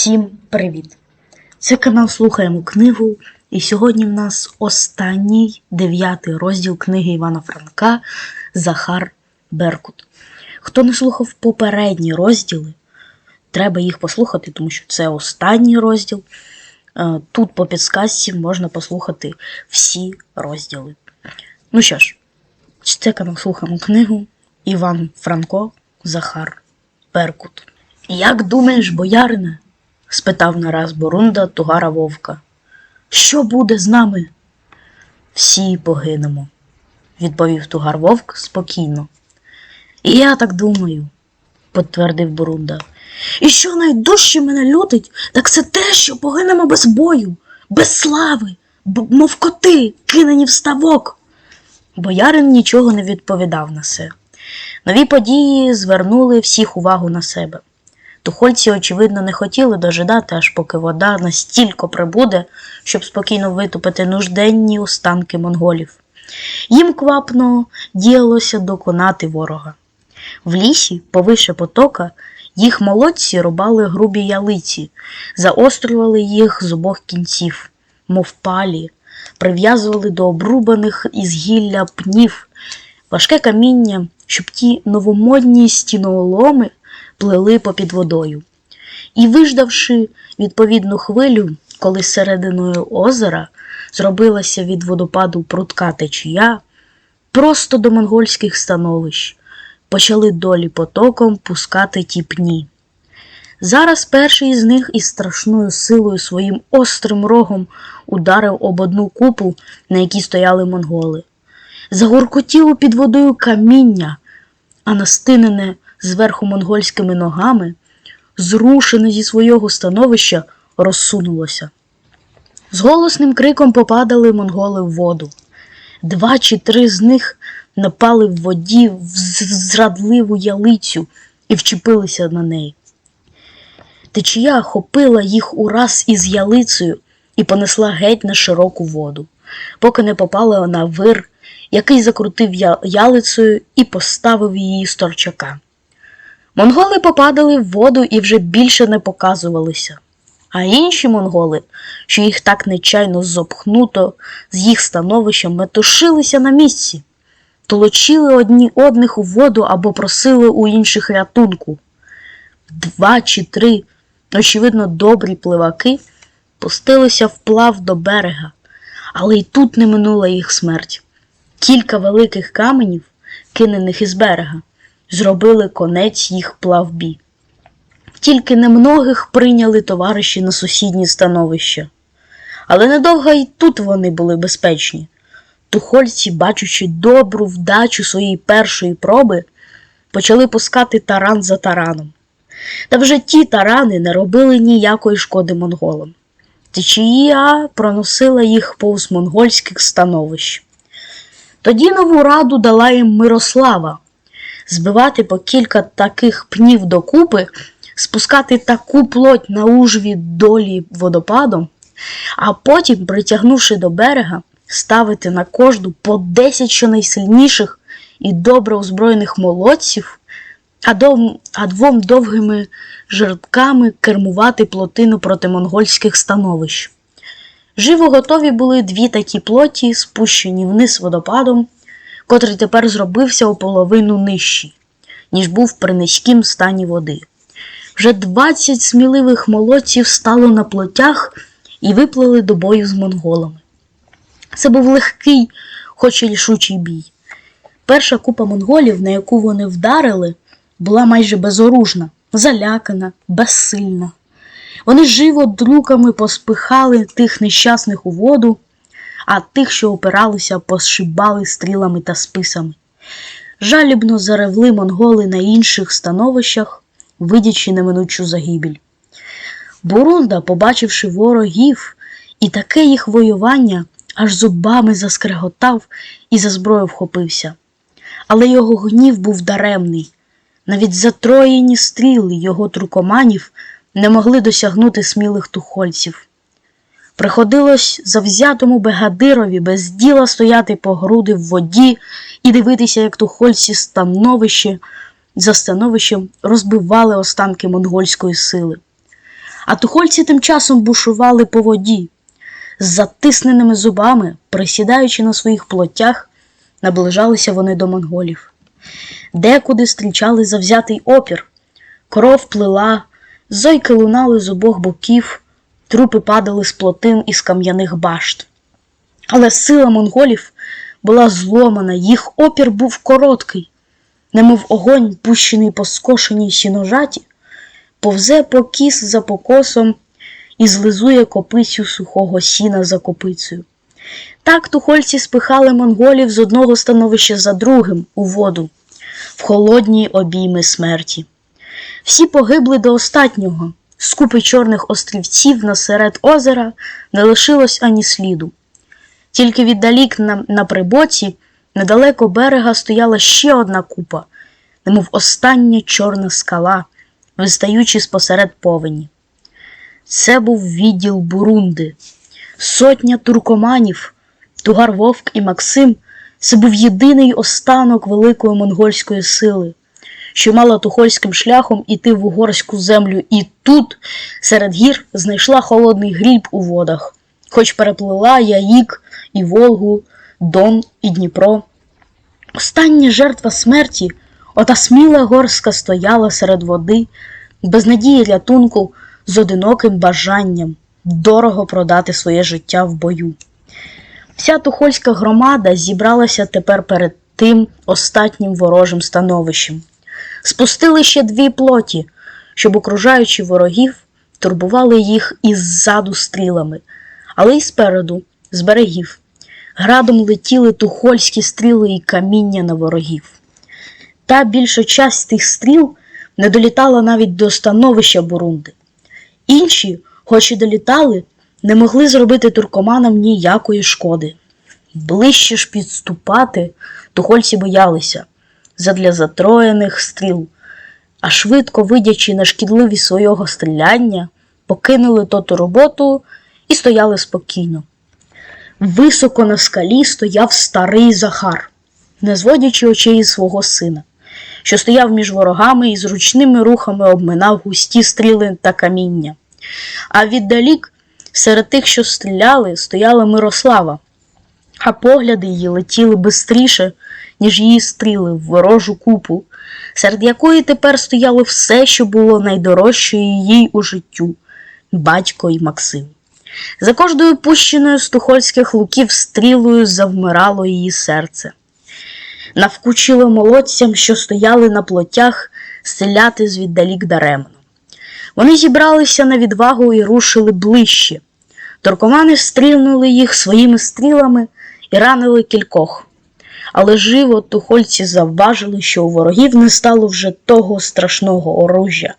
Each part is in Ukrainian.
Всім привіт! Це канал Слухаємо книгу, і сьогодні в нас останній дев'ятий розділ книги Івана Франка Захар Беркут. Хто не слухав попередні розділи, треба їх послухати, тому що це останній розділ. Е, Тут по підсказці можна послухати всі розділи. Ну що ж, це канал Слухаємо книгу Іван Франко Захар Беркут. Як думаєш, боярине? Спитав нараз Борунда Тугара Вовка. Що буде з нами? Всі погинемо, відповів Тугар Вовк спокійно. І я так думаю, підтвердив Борунда. І що найдужче мене лютить, так це те, що погинемо без бою, без слави, мов коти, кинені в ставок. Боярин нічого не відповідав на це. Нові події звернули всіх увагу на себе. Тухольці, очевидно, не хотіли дожидати, аж поки вода настільки прибуде, щоб спокійно витопити нужденні останки монголів. Їм квапно діялося доконати ворога. В лісі, повише потока, їх молодці рубали грубі ялиці, заострювали їх з обох кінців, мов палі, прив'язували до обрубаних із гілля пнів важке каміння, щоб ті новомодні стінооломи плели попід водою. І, виждавши відповідну хвилю, коли серединою озера зробилася від водопаду прудка течія, просто до монгольських становищ почали долі потоком пускати ті пні. Зараз перший із них із страшною силою своїм острим рогом ударив об одну купу, на якій стояли монголи. Загуркотіло під водою каміння, а настинене зверху монгольськими ногами, зрушене зі свого становища, розсунулося. З голосним криком попадали монголи в воду. Два чи три з них напали в воді в зрадливу ялицю і вчепилися на неї. Течія хопила їх ураз із ялицею і понесла геть на широку воду, поки не попала на вир, який закрутив ялицею і поставив її з торчака. Монголи попадали в воду і вже більше не показувалися. А інші монголи, що їх так нечайно зопхнуто з їх становища, метушилися на місці, толочили одні одних у воду або просили у інших рятунку. Два чи три, очевидно, добрі пливаки пустилися вплав до берега, але й тут не минула їх смерть. Кілька великих каменів, кинених із берега, зробили конець їх плавбі. Тільки немногих прийняли товариші на сусідні становища. Але недовго й тут вони були безпечні. Тухольці, бачучи добру вдачу своєї першої проби, почали пускати таран за тараном. Та вже ті тарани не робили ніякої шкоди монголам. Течія проносила їх повз монгольських становищ. Тоді нову раду дала їм Мирослава збивати по кілька таких пнів докупи, спускати таку плоть на ужві долі водопадом, а потім, притягнувши до берега, ставити на кожну по 10 щонайсильніших і добре озброєних молодців, а, дов... а двом довгими жертками кермувати плотину проти монгольських становищ. Живо готові були дві такі плоті, спущені вниз водопадом, котрий тепер зробився у половину нижчий, ніж був при низькім стані води. Вже двадцять сміливих молодців стало на плотях і виплили до бою з монголами. Це був легкий, хоч і рішучий бій. Перша купа монголів, на яку вони вдарили, була майже безоружна, залякана, безсильна. Вони живо друками поспихали тих нещасних у воду, а тих, що опиралися, пошибали стрілами та списами. Жалібно заревли монголи на інших становищах, видячи неминучу загибель. Бурунда, побачивши ворогів і таке їх воювання, аж зубами заскреготав і за зброю вхопився. Але його гнів був даремний. Навіть затроєні стріли його трукоманів не могли досягнути смілих тухольців. Приходилось завзятому бегадирові без діла стояти по груди в воді і дивитися, як тухольці становище за становищем розбивали останки монгольської сили. а тухольці тим часом бушували по воді. З затисненими зубами, присідаючи на своїх плотях, наближалися вони до монголів. Декуди зустрічали завзятий опір, кров плила, зойки лунали з обох боків, трупи падали з плотин із кам'яних башт. Але сила монголів була зломана, їх опір був короткий, немов огонь, пущений по скошеній сіножаті, повзе покіс за покосом і злизує копицю сухого сіна за копицею. Так тухольці спихали монголів з одного становища за другим у воду, в холодні обійми смерті. Всі погибли до останнього. З купи чорних острівців насеред озера не лишилось ані сліду. Тільки віддалік на, на прибоці, недалеко берега, стояла ще одна купа, немов остання чорна скала, вистаючи спосеред повені. Це був відділ Бурунди. Сотня туркоманів, Тугар Вовк і Максим це був єдиний останок великої монгольської сили, що мала тухольським шляхом іти в угорську землю, і тут, серед гір, знайшла холодний гріб у водах, хоч переплила Яїк і Волгу, Дон і Дніпро. Остання жертва смерті, ота сміла горська стояла серед води, без надії рятунку, з одиноким бажанням дорого продати своє життя в бою. Вся тухольська громада зібралася тепер перед тим остатнім ворожим становищем. Спустили ще дві плоті, щоб, окружаючи ворогів, турбували їх іззаду стрілами, але й спереду, з берегів. Градом летіли тухольські стріли і каміння на ворогів. Та більша часть тих стріл не долітала навіть до становища Бурунди. Інші, хоч і долітали, не могли зробити туркоманам ніякої шкоди. Ближче ж підступати тухольці боялися задля затроєних стріл, а швидко видячи на шкідливість свого стріляння, покинули тоту роботу і стояли спокійно. Високо на скалі стояв старий Захар, не зводячи очей свого сина, що стояв між ворогами і зручними рухами обминав густі стріли та каміння. А віддалік, серед тих, що стріляли, стояла Мирослава, а погляди її летіли бистріше, ніж її стріли в ворожу купу, серед якої тепер стояло все, що було найдорожчою їй у життю батько й Максим. За кожною пущеною з тухольських луків стрілою завмирало її серце. Навкучило молодцям, що стояли на плотях, стріляти звіддалік даремно. Вони зібралися на відвагу і рушили ближче. Торкомани стрільнули їх своїми стрілами і ранили кількох. Але живо тухольці завважили, що у ворогів не стало вже того страшного оружжя,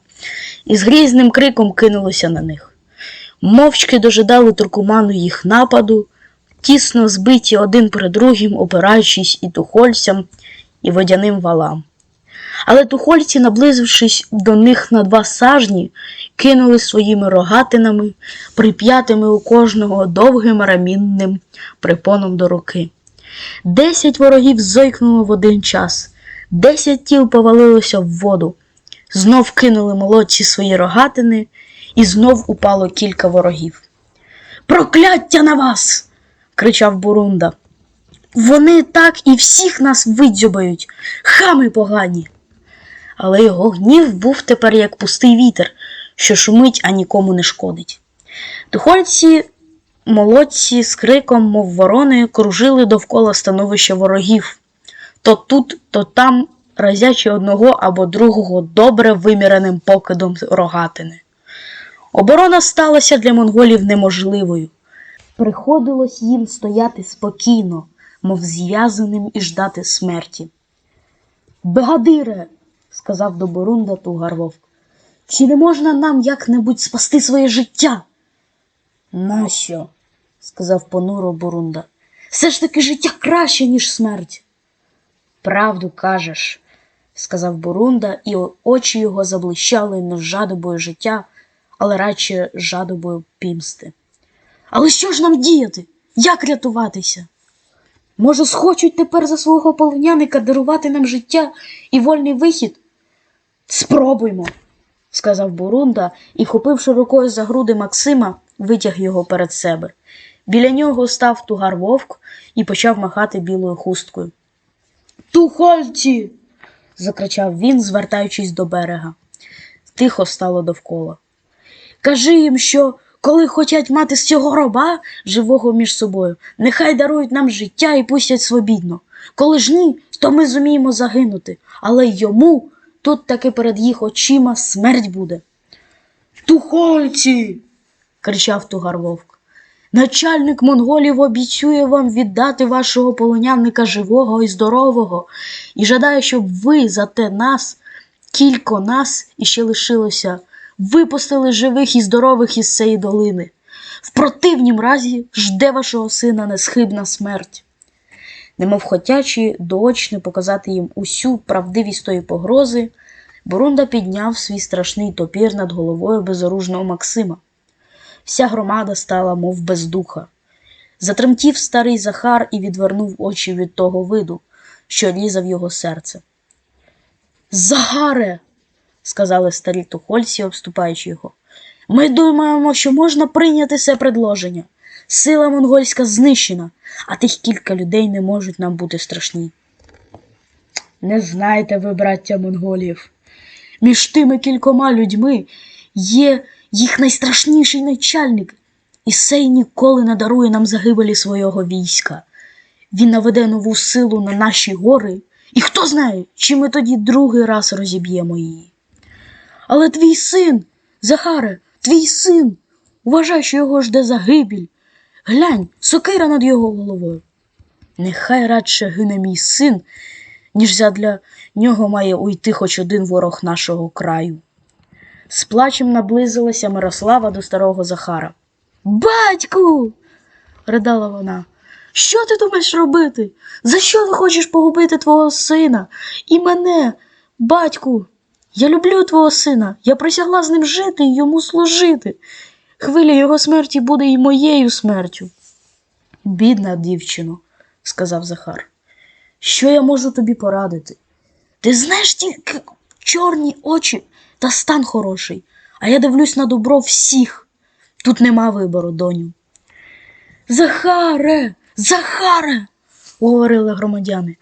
і з грізним криком кинулися на них. Мовчки дожидали туркуману їх нападу, тісно збиті один перед другим, опираючись і тухольцям, і водяним валам. Але тухольці, наблизившись до них на два сажні, кинули своїми рогатинами, прип'ятими у кожного довгим рамінним припоном до руки. Десять ворогів зойкнуло в один час, десять тіл повалилося в воду, знов кинули молодці свої рогатини, і знов упало кілька ворогів. Прокляття на вас! кричав Бурунда. Вони так і всіх нас видзюбають, хами погані. Але його гнів був тепер як пустий вітер, що шумить, а нікому не шкодить. Тухольці молодці з криком, мов ворони, кружили довкола становища ворогів. То тут, то там, разячи одного або другого добре виміреним покидом рогатини. Оборона сталася для монголів неможливою. Приходилось їм стояти спокійно, мов зв'язаним і ждати смерті. Бегадире, сказав до Борунда Тугар Вовк, чи не можна нам як-небудь спасти своє життя? Нащо? сказав понуро Борунда. Все ж таки життя краще, ніж смерть. Правду кажеш, сказав Борунда, і очі його заблищали не жадобою життя, але радше жадобою пімсти. Але що ж нам діяти? Як рятуватися? Може, схочуть тепер за свого полоняника дарувати нам життя і вольний вихід? Спробуймо. сказав Бурунда і, вхопивши рукою за груди Максима, витяг його перед себе. Біля нього став тугар вовк і почав махати білою хусткою. Тухольці. закричав він, звертаючись до берега. Тихо стало довкола. Кажи їм, що коли хочуть мати з цього роба живого між собою, нехай дарують нам життя і пустять свобідно. Коли ж ні, то ми зуміємо загинути, але йому тут таки перед їх очима смерть буде. Тухольці. кричав тугар вовк. Начальник монголів обіцює вам віддати вашого полонянника живого і здорового, і жадає, щоб ви за те нас, кілько нас іще лишилося, випустили живих і здорових із цієї долини. В противнім разі жде вашого сина несхибна смерть. Немов хотячи доочно показати їм усю правдивість тої погрози, Бурунда підняв свій страшний топір над головою безоружного Максима. Вся громада стала, мов без духа. Затремтів старий Захар і відвернув очі від того виду, що різав його серце. Загаре, сказали старі тухольці, обступаючи його. Ми думаємо, що можна прийняти це предложення. Сила монгольська знищена, а тих кілька людей не можуть нам бути страшні. Не знаєте ви, браття монголів. Між тими кількома людьми є їх найстрашніший начальник, і сей ніколи не дарує нам загибелі свого війська. Він наведе нову силу на наші гори, і хто знає, чи ми тоді другий раз розіб'ємо її. Але твій син, Захаре, твій син, уважай, що його жде загибіль. Глянь, сокира над його головою. Нехай радше гине мій син, ніж задля нього має уйти хоч один ворог нашого краю. З плачем наблизилася Мирослава до старого Захара. Батьку. ридала вона. Що ти думаєш робити? За що ти хочеш погубити твого сина і мене, батьку? Я люблю твого сина. Я присягла з ним жити і йому служити. Хвиля його смерті буде і моєю смертю. Бідна дівчино, сказав Захар. Що я можу тобі порадити? Ти знаєш тільки чорні очі та стан хороший, а я дивлюсь на добро всіх. Тут нема вибору, доню. Захаре, Захаре, говорили громадяни.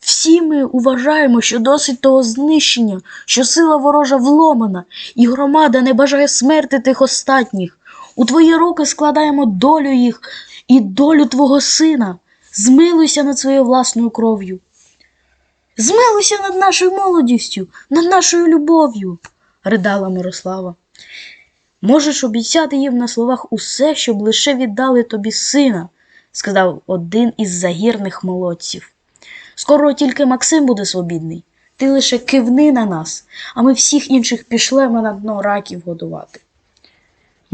Всі ми вважаємо, що досить того знищення, що сила ворожа вломана, і громада не бажає смерти тих остатніх. У твої руки складаємо долю їх і долю твого сина. Змилуйся над своєю власною кров'ю. Змилуйся над нашою молодістю, над нашою любов'ю, ридала Мирослава. Можеш обіцяти їм на словах усе, щоб лише віддали тобі сина, сказав один із загірних молодців. Скоро тільки Максим буде свобідний. Ти лише кивни на нас, а ми всіх інших пішлемо на дно раків годувати.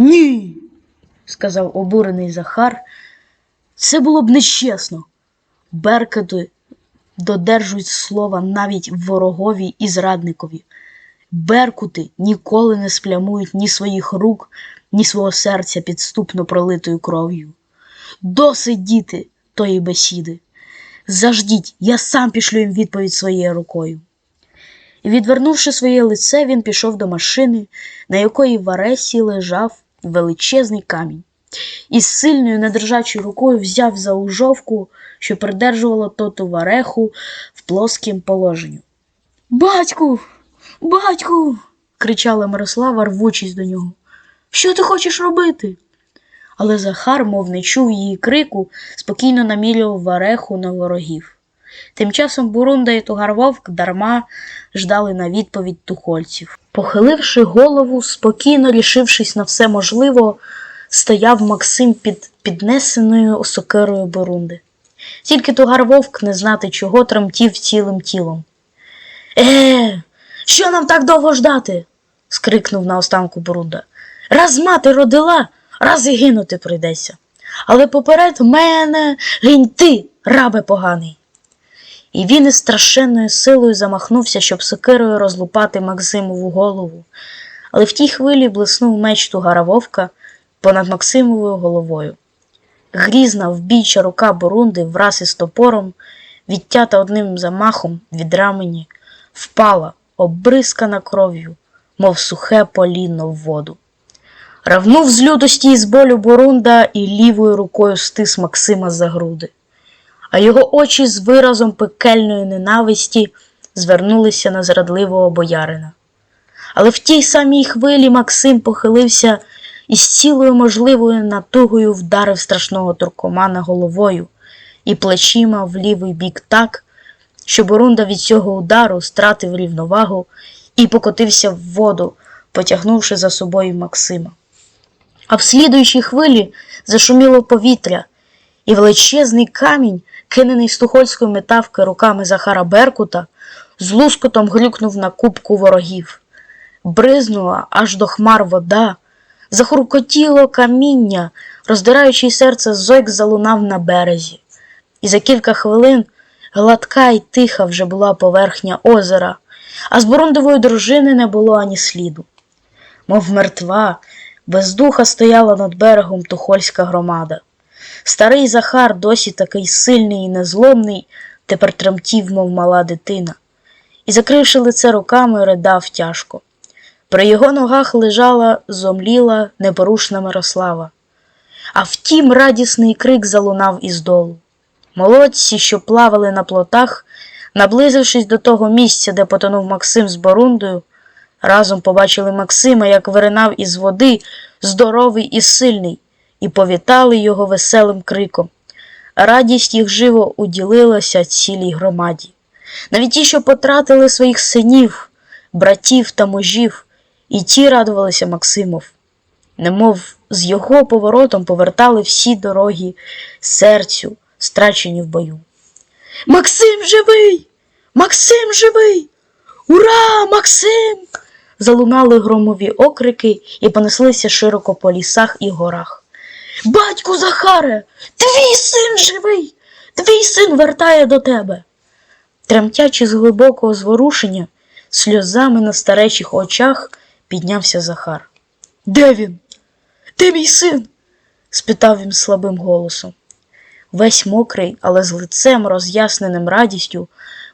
Ні, сказав обурений Захар. Це було б нечесно. Беркети додержують слова навіть ворогові і зрадникові. Беркути ніколи не сплямують ні своїх рук, ні свого серця підступно пролитою кров'ю. Досить, діти, тої бесіди. Заждіть, я сам пішлю їм відповідь своєю рукою. І, відвернувши своє лице, він пішов до машини, на якої в аресі лежав величезний камінь, і сильною недержачою рукою взяв за ужовку, що придержувала тоту вареху в плоскім положенню. Батьку, батьку. кричала Мирослава, рвучись до нього. Що ти хочеш робити? Але Захар, мов не чув її крику, спокійно намілював вареху на ворогів. Тим часом Бурунда і Тугарвовк дарма ждали на відповідь тухольців. Похиливши голову, спокійно рішившись на все можливо, стояв Максим під піднесеною сокирою Бурунди. Тільки Тугар Вовк не знати чого тремтів цілим тілом. Е, що нам так довго ждати? скрикнув на останку Бурунда. Раз мати родила, раз і гинути прийдеться. Але поперед мене гинь ти, рабе поганий. І він із страшенною силою замахнувся, щоб сокирою розлупати Максимову голову. Але в тій хвилі блиснув меч тугара вовка понад Максимовою головою. Грізна вбійча рука Борунди враз із топором, відтята одним замахом від рамені, впала, обрискана кров'ю, мов сухе полінно в воду. Равнув з лютості і з болю Борунда і лівою рукою стис Максима за груди, а його очі з виразом пекельної ненависті звернулися на зрадливого боярина. Але в тій самій хвилі Максим похилився і з цілою можливою натугою вдарив страшного туркомана головою і плечима в лівий бік так, що Борунда від цього удару стратив рівновагу і покотився в воду, потягнувши за собою Максима. А в слідуючій хвилі зашуміло повітря, і величезний камінь, кинений з тухольської метавки руками Захара Беркута, з лускотом глюкнув на кубку ворогів. Бризнула аж до хмар вода, захуркотіло каміння, роздираючи серце зойк залунав на березі. І за кілька хвилин гладка й тиха вже була поверхня озера, а з Бурундової дружини не було ані сліду. Мов мертва, без духа стояла над берегом тухольська громада. Старий Захар, досі такий сильний і незломний, тепер тремтів, мов мала дитина, і, закривши лице руками, ридав тяжко. При його ногах лежала зомліла непорушна Мирослава. А втім, радісний крик залунав із долу. Молодці, що плавали на плотах, наблизившись до того місця, де потонув Максим з Борундою, разом побачили Максима, як виринав із води, здоровий і сильний, і повітали його веселим криком. Радість їх живо уділилася цілій громаді. Навіть ті, що потратили своїх синів, братів та мужів, і ті радувалися Максимов. Немов з його поворотом повертали всі дороги серцю, страчені в бою. Максим живий! Максим живий! Ура, Максим! Залунали громові окрики і понеслися широко по лісах і горах. Батьку Захаре, твій син живий! Твій син вертає до тебе. Тремтячи з глибокого зворушення, сльозами на старечих очах піднявся Захар. Де він? Де мій син? спитав він слабим голосом. Весь мокрий, але з лицем, роз'ясненим радістю,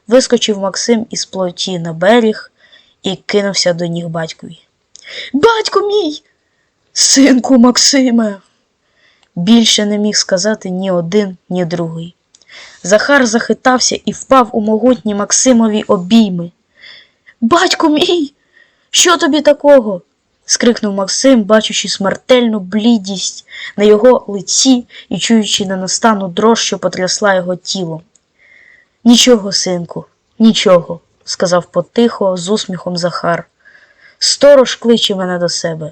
вискочив Максим із плоті на берег і кинувся до ніг батькові. Батько мій! Синку Максиме! Більше не міг сказати ні один, ні другий. Захар захитався і впав у могутні Максимові обійми. Батько мій, що тобі такого? скрикнув Максим, бачучи смертельну блідість на його лиці і чуючи ненастану дрож, що потрясла його тілом. Нічого, синку, нічого, сказав потихо з усміхом Захар. Сторож кличе мене до себе.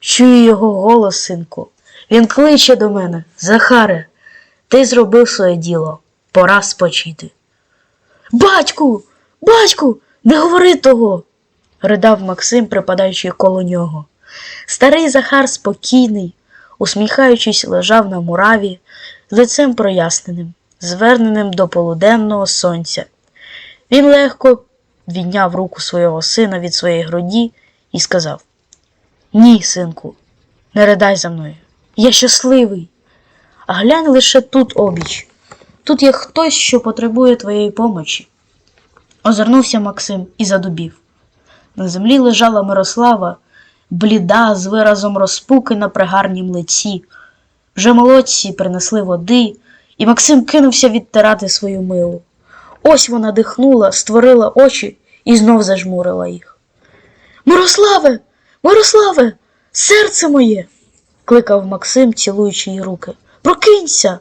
Чую його голос, синку. Він кличе до мене. Захаре, ти зробив своє діло. Пора спочити. Батьку, батьку, не говори того, ридав Максим, припадаючи коло нього. Старий Захар спокійний, усміхаючись, лежав на мураві, лицем проясненим, зверненим до полуденного сонця. Він легко відняв руку свого сина від своєї груді і сказав: Ні, синку, не ридай за мною. Я щасливий. А глянь лише тут обіч. Тут є хтось, що потребує твоєї помочі. Озирнувся Максим і задубів. На землі лежала Мирослава, бліда, з виразом розпуки на пригарнім лиці. Вже молодці принесли води, і Максим кинувся відтирати свою милу. Ось вона дихнула, створила очі і знов зажмурила їх. Мирославе, Мирославе, серце моє. Кликав Максим, цілуючи їй руки. Прокинься.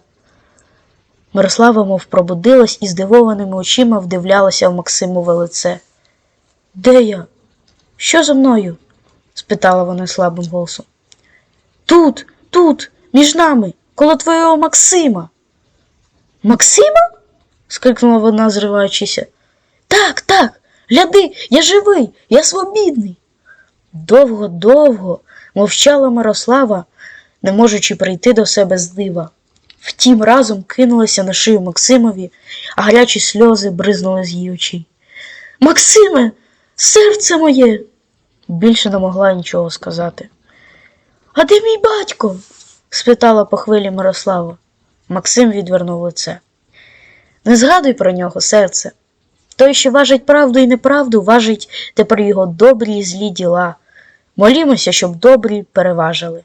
Мирослава, мов пробудилась і здивованими очима вдивлялася в Максимове лице. Де я? Що зо мною? спитала вона слабим голосом. Тут, тут, між нами, коло твого Максима. Максима? скрикнула вона, зриваючися. Так, так, гляди, я живий, я свобідний. Довго, довго мовчала Мирослава, не можучи прийти до себе з дива. Втім, разом кинулася на шию Максимові, а гарячі сльози бризнули з її очей. Максиме, серце моє. Більше не могла нічого сказати. А де мій батько? спитала по хвилі Мирослава. Максим відвернув лице. Не згадуй про нього, серце. Той, що важить правду і неправду, важить тепер його добрі і злі діла. Молімося, щоб добрі переважили.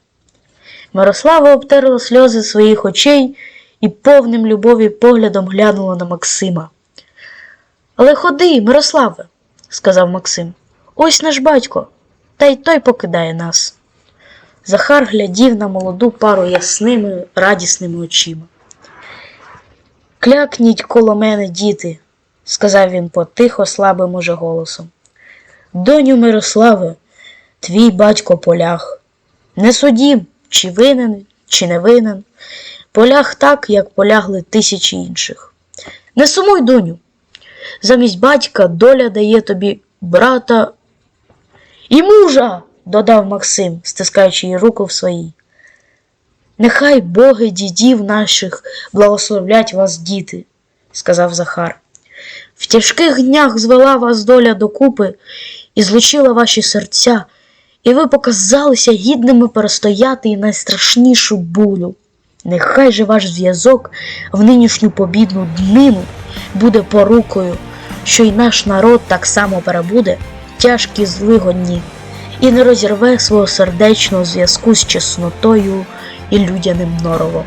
Мирослава обтерла сльози своїх очей і повним любові поглядом глянула на Максима. Але ходи, Мирославе, сказав Максим. Ось наш батько, та й той покидає нас. Захар глядів на молоду пару ясними, радісними очима. Клякніть коло мене, діти, сказав він потихо, слабим уже голосом. Доню Мирославе, твій батько полях. Не судім, чи винен, чи не винен. Полях так, як полягли тисячі інших. Не сумуй, доню. Замість батька доля дає тобі брата і мужа, додав Максим, стискаючи її руку в своїй. Нехай боги дідів наших благословлять вас, діти, сказав Захар. В тяжких днях звела вас доля докупи і злучила ваші серця, і ви показалися гідними перестояти і найстрашнішу булю. Нехай же ваш зв'язок в нинішню побідну днину буде порукою, що й наш народ так само перебуде тяжкі злигодні і не розірве свого сердечного зв'язку з чеснотою і людяним норовом.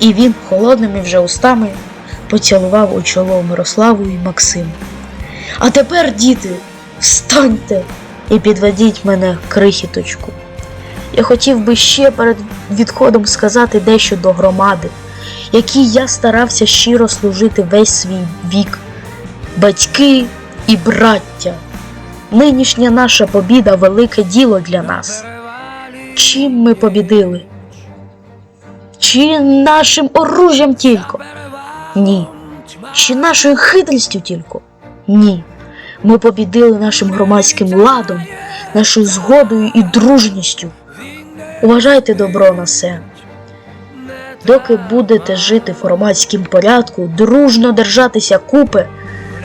І він холодними вже устами поцілував у чоло Мирославу і Максиму. А тепер, діти, встаньте і підведіть мене крихіточку. Я хотів би ще перед відходом сказати дещо до громади, якій я старався щиро служити весь свій вік, батьки і браття. Нинішня наша побіда велике діло для нас. Чим ми побідили? Чи нашим оружжям тільки? Ні. Чи нашою хитрістю тільки? Ні. Ми побідили нашим громадським ладом, нашою згодою і дружністю. Уважайте добро на все. Доки будете жити в громадському порядку, дружно держатися купи,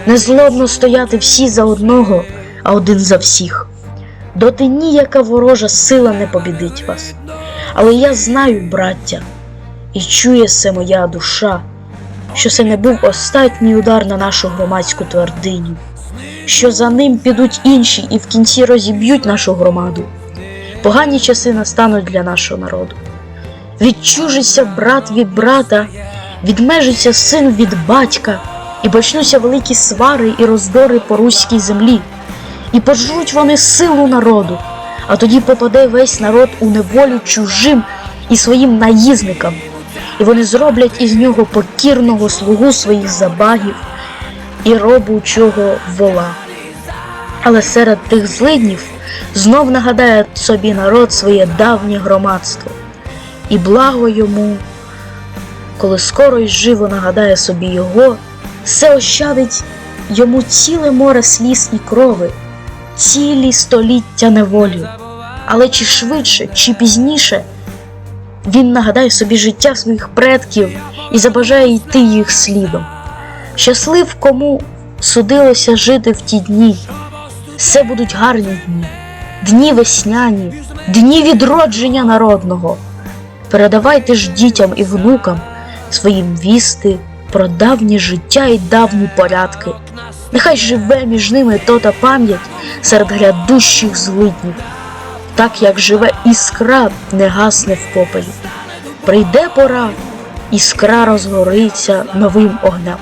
незлобно стояти всі за одного, а один за всіх. Доти ніяка ворожа сила не побідить вас. Але я знаю, браття, і чує се моя душа, що це не був останній удар на нашу громадську твердиню, що за ним підуть інші і в кінці розіб'ють нашу громаду. Погані часи настануть для нашого народу. Відчужиться брат від брата, відмежиться син від батька, і почнуться великі свари і роздори по руській землі, і пожруть вони силу народу, а тоді попаде весь народ у неволю чужим і своїм наїзникам, і вони зроблять із нього покірного слугу своїх забагів і робучого вола. Але серед тих злиднів знов нагадає собі народ своє давнє громадство, і благо йому, коли скоро й живо нагадає собі його, все ощадить йому ціле море сліз і крови, цілі століття неволі. Але чи швидше, чи пізніше він нагадає собі життя своїх предків і забажає йти їх слідом. Щаслив, кому судилося жити в ті дні. Все будуть гарні дні, дні весняні, дні відродження народного. Передавайте ж дітям і внукам своїм вісти про давнє життя і давні порядки. Нехай живе між ними тота пам'ять серед грядущих злиднів, так як живе іскра не гасне в попелі. Прийде пора, іскра розгориться новим огнем.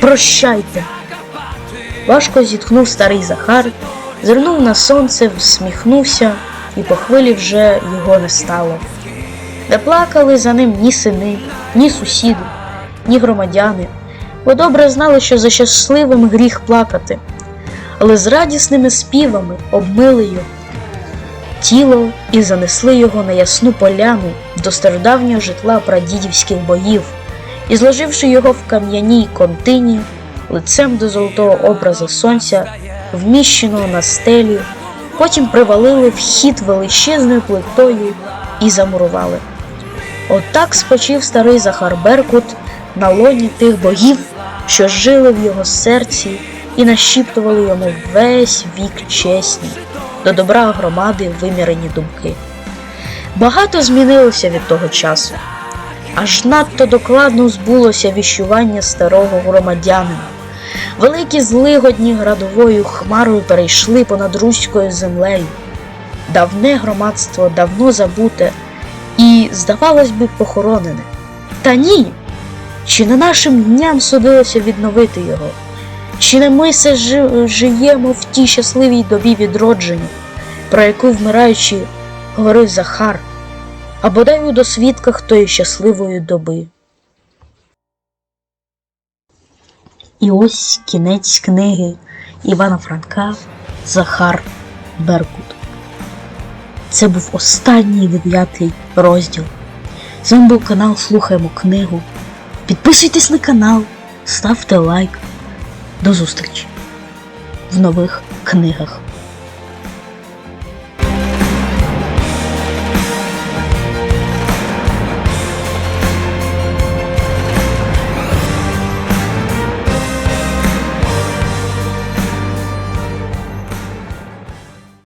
Прощайте! Важко зітхнув старий Захар, зирнув на сонце, всміхнувся, і по хвилі вже його не стало. Не плакали за ним ні сини, ні сусіди, ні громадяни, бо добре знали, що за щасливим гріх плакати, але з радісними співами обмили його тіло і занесли його на ясну поляну до стародавнього житла прадідівських боїв, і зложивши його в кам'яній контині, лицем до золотого образа сонця, вміщеного на стелі, потім привалили вхід величезною плитою і замурували. Отак спочив старий Захар Беркут на лоні тих богів, що жили в його серці і нашіптували йому весь вік чесні, до добра громади вимірені думки. Багато змінилося від того часу, аж надто докладно збулося віщування старого громадянина. Великі злигодні градовою хмарою перейшли понад руською землею. Давне громадство давно забуте і, здавалось би, похоронене. Та ні. Чи не нашим дням судилося відновити його? Чи не ми се жи- живемо в тій щасливій добі відродження, про яку вмираючи говорив Захар, а бодай у досвідках тої щасливої доби. І ось кінець книги Івана Франка Захар Беркут. Це був останній дев'ятий розділ. З вами був канал Слухаємо книгу. Підписуйтесь на канал, ставте лайк. До зустрічі в нових книгах.